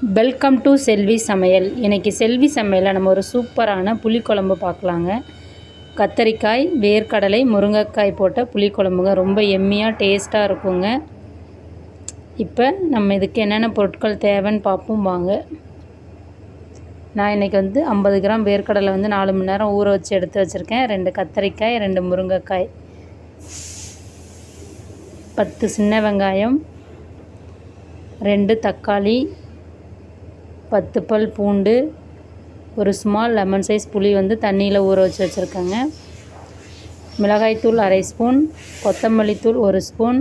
Welcome to செல்வி சமையல் இன்றைக்கி செல்வி சமையலில் நம்ம ஒரு சூப்பரான புளிக்குழம்பு பார்க்கலாங்க. கத்தரிக்காய் வேர்க்கடலை முருங்கைக்காய் போட்ட புளிக்குழம்புங்க. ரொம்ப எம்மியாக டேஸ்ட்டாக இருக்குங்க. இப்போ நம்ம இதுக்கு என்னென்ன பொருட்கள் தேவைன்னு பார்ப்போம் வாங்க. நான் இன்றைக்கி வந்து ஐம்பது கிராம் வேர்க்கடலை வந்து நாலு மணி நேரம் ஊற வச்சு எடுத்து வச்சுருக்கேன். ரெண்டு கத்தரிக்காய் ரெண்டு முருங்கைக்காய். பத்து சின்ன வெங்காயம் ரெண்டு தக்காளி பத்து பல் பூண்டு ஒரு ஸ்மால் லெமன் சைஸ் புளி வந்து தண்ணியில் ஊற வச்சு வச்சுருக்கேங்க. மிளகாய்த்தூள் அரை ஸ்பூன் கொத்தமல்லி தூள் ஒரு ஸ்பூன்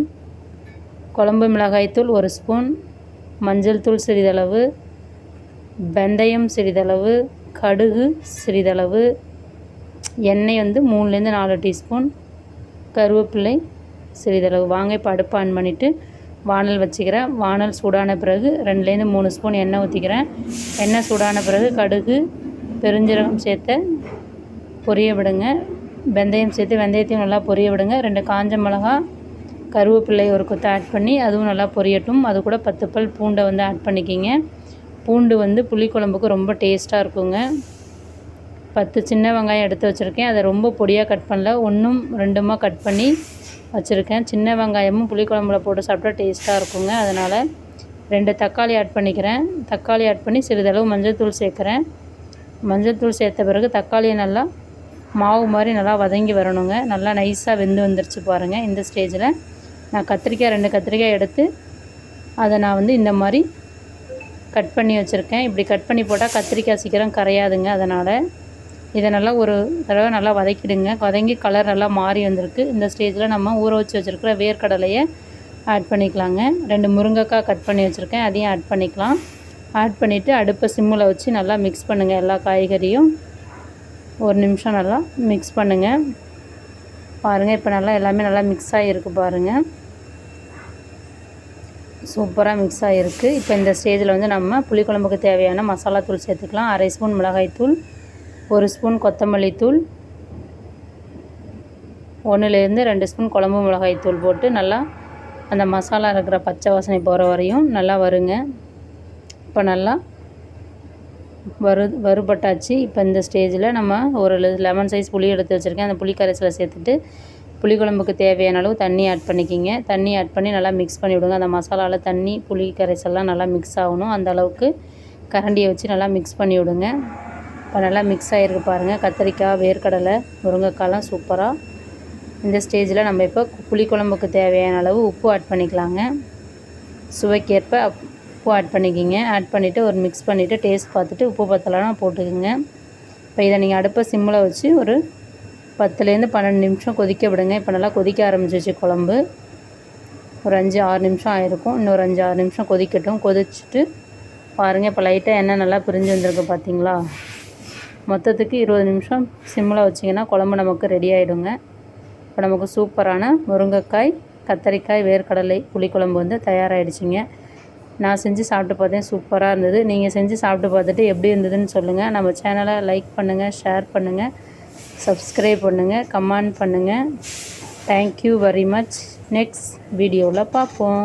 குழம்பு மிளகாய்த்தூள் ஒரு ஸ்பூன் மஞ்சள் தூள் சிறிதளவு வெந்தயம் சிறிதளவு கடுகு சிறிதளவு எண்ணெய் வந்து மூணுலேருந்து நாலு டீஸ்பூன் கருவேப்பிலை சிறிதளவு வாங்க இப்போ அடுப்பு ஆன் பண்ணிவிட்டு வானல் வச்சுக்கிறேன். வானல் சூடான பிறகு ரெண்டுலேருந்து மூணு ஸ்பூன் எண்ணெய் ஊற்றிக்கிறேன் எண்ணெய் சூடான பிறகு கடுகு பெருஞ்சீரகம் சேர்த்து பொரிய விடுங்க. வெந்தயம் சேர்த்து வெந்தயத்தையும் நல்லா பொரிய விடுங்க. ரெண்டு காஞ்ச மிளகா கருவேப்பிள்ளை ஒரு கொத்து ஆட் பண்ணி அதுவும் நல்லா பொரியட்டும். அது கூட பத்து பல் பூண்டை வந்து ஆட் பண்ணிக்கிங்க. பூண்டு வந்து புளிக்குழம்புக்கு ரொம்ப டேஸ்ட்டாக இருக்குங்க. பத்து சின்ன வெங்காயம் எடுத்து வச்சுருக்கேன். அதை ரொம்ப பொடியாக கட் பண்ணல. ஒன்றும் ரெண்டுமா கட் பண்ணி வச்சுருக்கேன். சின்ன வெங்காயமும் புளிக்குழம்புல போட்டு சாப்பிட்டா டேஸ்ட்டாக இருக்குங்க. அதனால் ரெண்டு தக்காளி ஆட் பண்ணிக்கிறேன். தக்காளி ஆட் பண்ணி சிறிதளவு மஞ்சள் தூள் சேர்க்குறேன். மஞ்சள் தூள் சேர்த்த பிறகு தக்காளியை நல்லா மாவு மாதிரி நல்லா வதங்கி வரணுங்க. நல்லா நைஸாக வெந்து வந்துருச்சு பாருங்கள் இந்த ஸ்டேஜில் நான் கத்திரிக்காய் ரெண்டு கத்திரிக்காய் எடுத்து அதை நான் வந்து இந்த மாதிரி கட் பண்ணி வச்சுருக்கேன். இப்படி கட் பண்ணி போட்டால் கத்திரிக்காய் சீக்கிரம் கரையாதுங்க. அதனால் இதை நல்லா ஒரு தடவை நல்லா வதக்கிடுங்க. வதங்கி கலர் நல்லா மாறி வந்திருக்கு. இந்த ஸ்டேஜில் நம்ம ஊற வச்சு வச்சுருக்கிற வேர்க்கடலையை ஆட் பண்ணிக்கலாங்க. ரெண்டு முருங்கைக்காய் கட் பண்ணி வச்சுருக்கேன். அதையும் ஆட் பண்ணிக்கலாம். ஆட் பண்ணிவிட்டு அடுப்பை சிம்மில் வச்சு நல்லா மிக்ஸ் பண்ணுங்கள் எல்லா காய்கறியும். ஒரு நிமிஷம் நல்லா மிக்ஸ் பண்ணுங்கள் பாருங்கள் இப்போ நல்லா எல்லாமே நல்லா மிக்ஸ் ஆகிருக்கு பாருங்கள் சூப்பராக மிக்ஸ் ஆகிருக்கு இப்போ இந்த ஸ்டேஜில் வந்து நம்ம புளிக்குழம்புக்கு தேவையான மசாலா தூள் சேர்த்துக்கலாம். அரை ஸ்பூன் மிளகாய் தூள் ஒரு ஸ்பூன் கொத்தமல்லி தூள் ஒன்றுலேருந்து ரெண்டு ஸ்பூன் குழம்பு மிளகாய் தூள் போட்டு நல்லா அந்த மசாலா இருக்கிற பச்சை வாசனை போகிற வரையும் நல்லா வருங்க. இப்போ நல்லா வறு வறுபட்டாச்சு. இப்போ இந்த ஸ்டேஜில் நம்ம ஒரு லெமன் சைஸ் புளி எடுத்து வச்சுருக்கேன். அந்த புளி கரைசலை சேர்த்துட்டு புளிக்குழம்புக்கு தேவையான அளவு தண்ணி ஆட் பண்ணிக்கிங்க. தண்ணி ஆட் பண்ணி நல்லா மிக்ஸ் பண்ணி விடுங்க. அந்த மசாலாவில் தண்ணி புளி கரைசல்லாம் நல்லா மிக்ஸ் ஆகணும். அந்த அளவுக்கு கரண்டியை வச்சு நல்லா மிக்ஸ் பண்ணி விடுங்க. இப்போ நல்லா மிக்ஸ் ஆகிருக்கு பாருங்கள் கத்திரிக்காய் வேர்க்கடலை முருங்கைக்காய்லாம் சூப்பராக இந்த ஸ்டேஜில் நம்ம இப்போ புளிக்குழம்புக்கு தேவையான அளவு உப்பு ஆட் பண்ணிக்கலாங்க. சுவைக்கேற்ப உப்பு ஆட் பண்ணிக்கிங்க. ஆட் பண்ணிவிட்டு ஒரு மிக்ஸ் பண்ணிவிட்டு டேஸ்ட் பார்த்துட்டு உப்பு பத்தலாம் போட்டுக்கோங்க. இப்போ இதை நீங்கள் அடுப்பை சிம்மில் வச்சு ஒரு பத்துலேருந்து பன்னெண்டு நிமிஷம் கொதிக்க விடுங்க. இப்போ நல்லா கொதிக்க ஆரம்பிச்சிச்சு குழம்பு. ஒரு அஞ்சு ஆறு நிமிஷம் ஆயிருக்கும். இன்னொரு அஞ்சு ஆறு நிமிஷம் கொதிக்கட்டும். கொதிச்சுட்டு பாருங்கள் இப்போ லைட்டாக எண்ணெய் நல்லா பிரிஞ்சு வந்திருக்கு பார்த்தீங்களா? மொத்தத்துக்கு இருபது நிமிஷம் சிம்மில் வச்சிங்கன்னா குழம்பு நமக்கு ரெடி ஆகிடுங்க இப்போ நமக்கு சூப்பரான முருங்கைக்காய் கத்தரிக்காய் வேர்க்கடலை புளிக்குழம்பு வந்து தயாராகிடுச்சிங்க நான் செஞ்சு சாப்பிட்டு பார்த்தேன் சூப்பராக இருந்தது. நீங்கள் செஞ்சு சாப்பிட்டு பார்த்துட்டு எப்படி இருந்ததுன்னு சொல்லுங்கள் நம்ம சேனலை லைக் பண்ணுங்கள் ஷேர் பண்ணுங்கள் சப்ஸ்கிரைப் பண்ணுங்கள் கமெண்ட் பண்ணுங்கள் தேங்க்யூ வெரி மச் நெக்ஸ்ட் வீடியோவில் பார்ப்போம்.